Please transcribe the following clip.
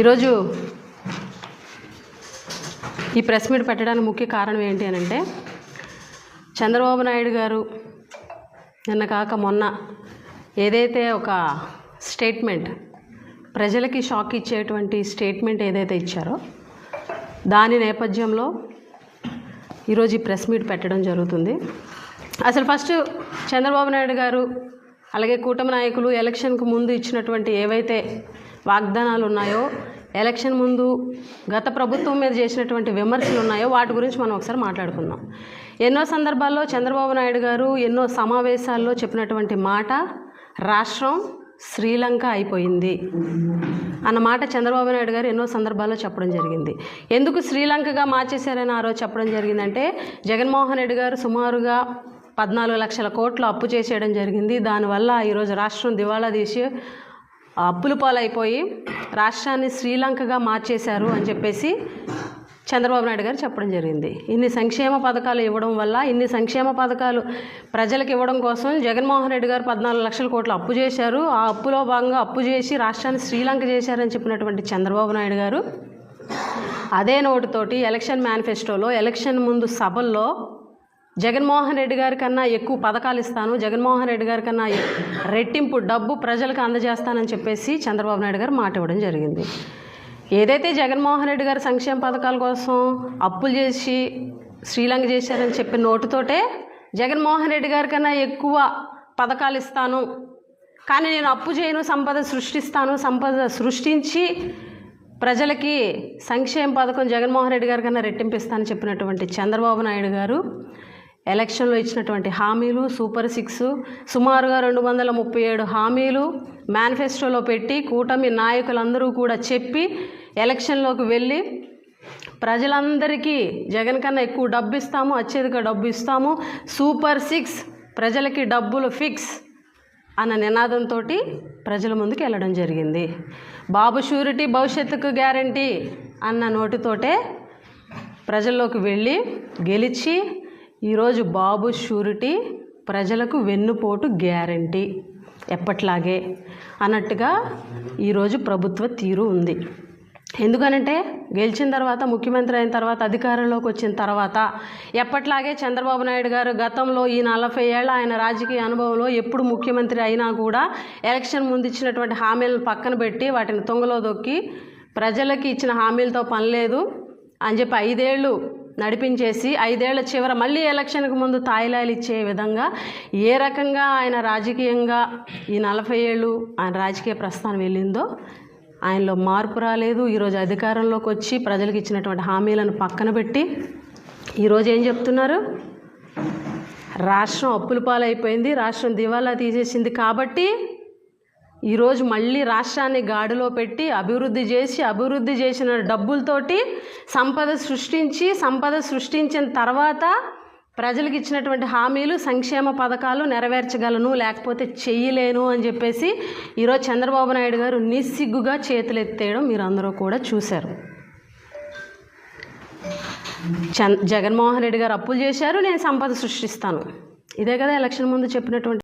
ఈరోజు ఈ press meet పెట్టడానికి ముఖ్య కారణం ఏంటి అని అంటే చంద్రబాబు నాయుడు గారు నిన్న కాక మొన్న ఏదైతే ఒక స్టేట్మెంట్ ప్రజలకి షాక్ ఇచ్చేటువంటి స్టేట్మెంట్ ఏదైతే ఇచ్చారో దాని నేపథ్యంలో ఈరోజు ఈ ప్రెస్ మీట్ పెట్టడం జరుగుతుంది. అసలు ఫస్ట్ చంద్రబాబు నాయుడు గారు అలాగే కూటమి నాయకులు ఎలక్షన్కు ముందు ఇచ్చినటువంటి ఏవైతే వాగ్దానాలు ఉన్నాయో ఎలక్షన్ ముందు గత ప్రభుత్వం మీద చేసినటువంటి విమర్శలు ఉన్నాయో వాటి గురించి మనం ఒకసారి మాట్లాడుకుందాం. ఎన్నో సందర్భాల్లో చంద్రబాబు నాయుడు గారు ఎన్నో సమావేశాల్లో చెప్పినటువంటి మాట రాష్ట్రం శ్రీలంక అయిపోయింది అన్న మాట చంద్రబాబు నాయుడు గారు ఎన్నో సందర్భాల్లో చెప్పడం జరిగింది. ఎందుకు శ్రీలంకగా మార్చేశారని ఆ రోజు చెప్పడం జరిగిందంటే జగన్మోహన్ రెడ్డి గారు సుమారుగా పద్నాలుగు లక్షల కోట్లు అప్పు చేసేయడం జరిగింది. దానివల్ల ఈరోజు రాష్ట్రం దివాళా తీసి అప్పుల పాలైపోయి రాష్ట్రాన్ని శ్రీలంకగా మార్చేశారు అని చెప్పేసి చంద్రబాబు నాయుడు గారు చెప్పడం జరిగింది. ఇన్ని సంక్షేమ పథకాలు ఇవ్వడం వల్ల ఇన్ని సంక్షేమ పథకాలు ప్రజలకు ఇవ్వడం కోసం జగన్మోహన్ రెడ్డి గారు పద్నాలుగు లక్షల కోట్లు అప్పు చేశారు. ఆ అప్పులో భాగంగా అప్పు చేసి రాష్ట్రాన్ని శ్రీలంక చేశారని చెప్పినటువంటి చంద్రబాబు నాయుడు గారు అదే నోటుతోటి ఎలక్షన్ మేనిఫెస్టోలో ఎలక్షన్ ముందు సభల్లో జగన్మోహన్ రెడ్డి గారి కన్నా ఎక్కువ పథకాలు ఇస్తాను జగన్మోహన్ రెడ్డి గారి కన్నా రెట్టింపు డబ్బు ప్రజలకు అందజేస్తానని చెప్పేసి చంద్రబాబు నాయుడు గారు మాట ఇవ్వడం జరిగింది. ఏదైతే జగన్మోహన్ రెడ్డి గారు సంక్షేమ పథకాల కోసం అప్పులు చేసి శ్రీలంక చేశారని చెప్పిన నోటుతోటే జగన్మోహన్ రెడ్డి గారి కన్నా ఎక్కువ పథకాలు ఇస్తాను. కానీ నేను అప్పు చేయను సంపద సృష్టిస్తాను సంపద సృష్టించి ప్రజలకి సంక్షేమ పథకం జగన్మోహన్ రెడ్డి గారి కన్నా రెట్టింపిస్తానని చెప్పినటువంటి చంద్రబాబు నాయుడు గారు ఎలక్షన్లో ఇచ్చినటువంటి హామీలు సూపర్ సిక్స్ సుమారుగా రెండు వందల ముప్పై ఏడు హామీలు మేనిఫెస్టోలో పెట్టి కూటమి నాయకులందరూ కూడా చెప్పి ఎలక్షన్లోకి వెళ్ళి ప్రజలందరికీ జగన్ కన్నా ఎక్కువ డబ్బు ఇస్తాము అత్యధిక డబ్బు ఇస్తాము సూపర్ సిక్స్ ప్రజలకి డబ్బులు ఫిక్స్ అన్న నినాదంతో ప్రజల ముందుకు వెళ్ళడం జరిగింది. బాబు షూరిటీ భవిష్యత్తుకు గ్యారంటీ అన్న నోటితోటే ప్రజల్లోకి వెళ్ళి గెలిచి ఈరోజు బాబు షూరిటీ ప్రజలకు వెన్నుపోటు గ్యారంటీ. ఎప్పట్లాగే అన్నట్టుగా ఈరోజు ప్రభుత్వ తీరు ఉంది. ఎందుకనంటే గెలిచిన తర్వాత ముఖ్యమంత్రి అయిన తర్వాత అధికారంలోకి వచ్చిన తర్వాత ఎప్పట్లాగే చంద్రబాబు నాయుడు గారు గతంలో ఈ నలభై ఏళ్ళ ఆయన రాజకీయ అనుభవంలో ఎప్పుడు ముఖ్యమంత్రి అయినా కూడా ఎలక్షన్ ముందు ఇచ్చినటువంటి హామీలను పక్కన పెట్టి వాటిని తుంగలో దొక్కి ప్రజలకి ఇచ్చిన హామీలతో పని లేదు అని చెప్పి ఐదేళ్ళు నడిపించేసి ఐదేళ్ళ చివర మళ్ళీ ఎలక్షన్కి ముందు తాయిలాలు ఇచ్చే విధంగా ఏ రకంగా ఆయన రాజకీయంగా ఈ నలభై ఏళ్ళు ఆయన రాజకీయ ప్రస్థానం వెళ్ళిందో ఆయనలో మార్పు రాలేదు. ఈరోజు అధికారంలోకి వచ్చి ప్రజలకు ఇచ్చినటువంటి హామీలను పక్కన పెట్టి ఈరోజు ఏం చెప్తున్నారు? రాష్ట్రం అప్పుల పాలైపోయింది రాష్ట్రం దివాలా తీసేసింది కాబట్టి ఈరోజు మళ్ళీ రాష్ట్రాన్ని గాడిలో పెట్టి అభివృద్ధి చేసి అభివృద్ధి చేసిన డబ్బులతోటి సంపద సృష్టించి సంపద సృష్టించిన తర్వాత ప్రజలకు ఇచ్చినటువంటి హామీలు సంక్షేమ పథకాలు నెరవేర్చగలను లేకపోతే చెయ్యలేను అని చెప్పేసి ఈరోజు చంద్రబాబు నాయుడు గారు నిస్సిగ్గుగా చేతులెత్తేయడం మీరు అందరూ కూడా చూశారు. చంద్ జగన్మోహన్ రెడ్డి గారు అప్పులు చేశారు నేను సంపద సృష్టిస్తాను. ఇదే కదా ఎలక్షన్ ముందు చెప్పినటువంటి